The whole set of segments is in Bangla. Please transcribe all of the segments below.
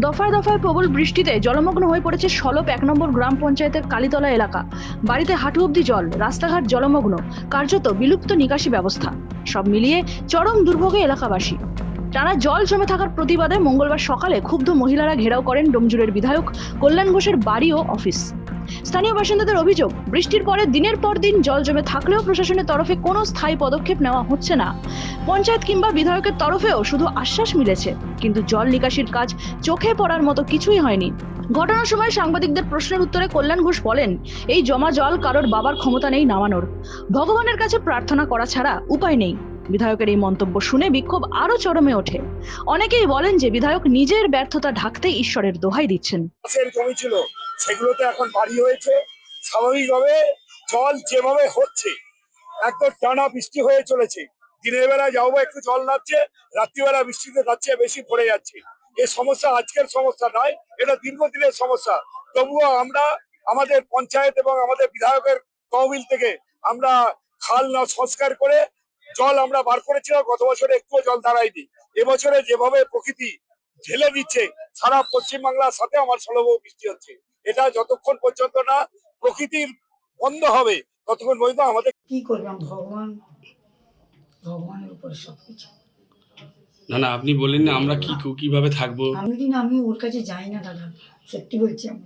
দফায় দফায় প্রবল বৃষ্টিতে জলমগ্ন হয়ে পড়েছে সলপ এক নম্বর গ্রাম পঞ্চায়েতের কালীতলা এলাকা। বাড়িতে হাঁটু অব্দি জল, রাস্তাঘাট জলমগ্ন, কার্যত বিলুপ্ত নিকাশি ব্যবস্থা। সব মিলিয়ে চরম দুর্ভোগে এলাকাবাসী। টানা জল জমে থাকার প্রতিবাদে মঙ্গলবার সকালে ক্ষুব্ধ মহিলারা ঘেরাও করেন ডোমজুরের বিধায়ক কল্যাণ ঘোষের বাড়ি ও অফিস। স্থানীয় বাসিন্দাদের অভিযোগ, বৃষ্টির পরে দিনের পর দিন জল জমে থাকলেও প্রশাসনের তরফে কোনো স্থায়ী পদক্ষেপ নেওয়া হচ্ছে না। পঞ্চায়েত কিংবা বিধায়কের তরফেও শুধু আশ্বাস মিলেছে, কিন্তু জল নিকাশির কাজ চোখে পড়ার মতো কিছুই হয়নি। ঘটনার সময় সাংবাদিকদের প্রশ্নের উত্তরে কল্যাণ ঘোষ বলেন, এই জমা জল কারোর বাবার ক্ষমতা নেই নামানোর। ভগবানের কাছে প্রার্থনা করা ছাড়া উপায় নেই। বিধায়কের এই মন্তব্য শুনে বিক্ষোভ আরও চরমে ওঠে। অনেকেই বলেন যে বিধায়ক নিজের ব্যর্থতা ঢাকতে ঈশ্বরের দোহাই দিচ্ছেন। সেগুলোতে এখন বাড়ি হয়েছে। স্বাভাবিকভাবে জল যেভাবে হচ্ছে, একদম টানা বৃষ্টি হয়ে চলেছে। দিনের বেলা যাব একটু জল নামছে, রাত্রিবেলা বৃষ্টিতে যাচ্ছে বেশি পড়ে যাচ্ছে। এই সমস্যা আজকের সমস্যা নয়, এটা দীর্ঘদিনের সমস্যা। তবুও আমরা আমাদের পঞ্চায়েত এবং আমাদের বিধায়কের তহবিল থেকে আমরা খাল না সংস্কার করে জল আমরা বার করেছিলাম, গত বছরে একটুও জল দাঁড়ায়নি। এবছরে যেভাবে প্রকৃতি ঢেলে দিচ্ছে সারা পশ্চিমবাংলার সাথে আমার সলভ বৃষ্টি হচ্ছে। এটা যতক্ষণ পর্যন্ত না প্রকৃতির বন্ধ হবে ততক্ষণ পর্যন্ত আমাদের কি করলাম ভগবান? ভগবানের উপরে সব কিছু না না আপনি বললেন না আমরা কি কীভাবে থাকব? আমি দিন আমি ওর কাছে যাই না দাদা। সত্যি বলছি আমি।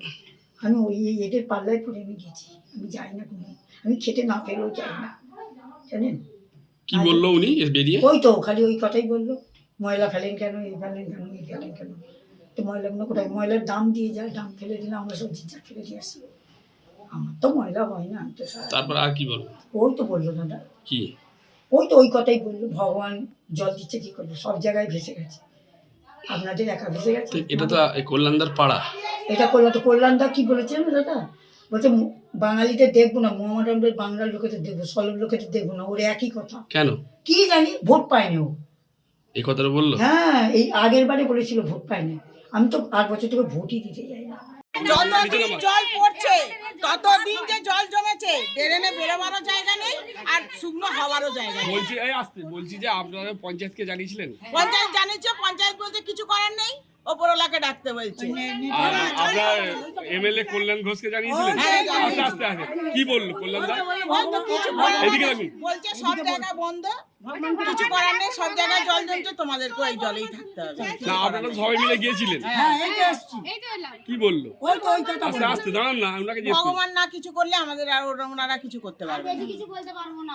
আমি ওই এদের পাল্লায় পড়ে আমি গেছি। আমি যাই না কোনো আমি খেতে না পেলেও যাই না। জানেন? কি বলল উনি? বেরিয়ে? ওই তো খালি ওই কথাই বলল। ময়লা ফেলেন কেন এই ফেলেন কেন এই ফেলেন কেন? তো ময়লাগুলো কোথায়? ময়লার দাম দিয়ে যায় দাম ফেলে দিলে আমরা সব জিনিস ফেলে দিয়ে আসি। আমার তো ময়লা হয় না তো তারপর আর কি বলব? ওই তো বলল দাদা। কি? ওই তো ওই কথাই বলল ভগবান জল দিচ্ছে কি করব? সব জায়গায় ভেসে গেছে। আপনাদের একা ভেসে গেছে? এটা তো কল্যাণদার পাড়া। এটা করলাম তো কল্যাণদা কি বলেছেন দাদা? বলছে বাঙালিদের দেখব না মোহাম্মদের বাংলার লোকেদের দেখব সলব লোকেদের দেখব না। ওর একই কথা। কেন? কি জানি? ভোট পায়নি ও। এই কথাটা বলল? হ্যাঁ এই আগের বারে বলেছিল ভোট পায়নি আমি তো আট বছর থেকে ভোটই দিতে যাই না। যতদিন জল পড়ছে ততদিন যে জল জমেছে ড্রেনে বেরোবারও জায়গা নেই আর শুকনো হওয়ারও জায়গা নেই। বলছি এই আসতে বলছি যে আপনারা পঞ্চায়েতকে জানিয়েছিলেন? পঞ্চায়েত জানিয়েছে পঞ্চায়েত বলতে কিছু করার নেই ওপরওয়ালাকে ডাকতে বলছে। আর আপনার এমএলএ কল্যাণ ঘোষকে জানিয়েছিলেন? হ্যাঁ, আস্তে আস্তে আস্তে। কি বলল কল্যাণদা হয়তো কিছু করার এদিকে নেই। রাখুন। বলছে সব জায়গা বন্ধ। কিছু করার নেই সব জায়গায় জল জমছে তোমাদেরকেও এই জলেই থাকতে হবে। না আপনারা সবাই মিলে গিয়েছিলেন? হ্যাঁ। এই যে আসছি কি বলল? ওই তো ওই কথা আস্তে। আস্তে দাঁড়ান না আপনাকে জিজ্ঞেস করি। ভগবান না কিছু করলে আমাদের আর ওরা- ওনারা কিছু করতে পারবে না।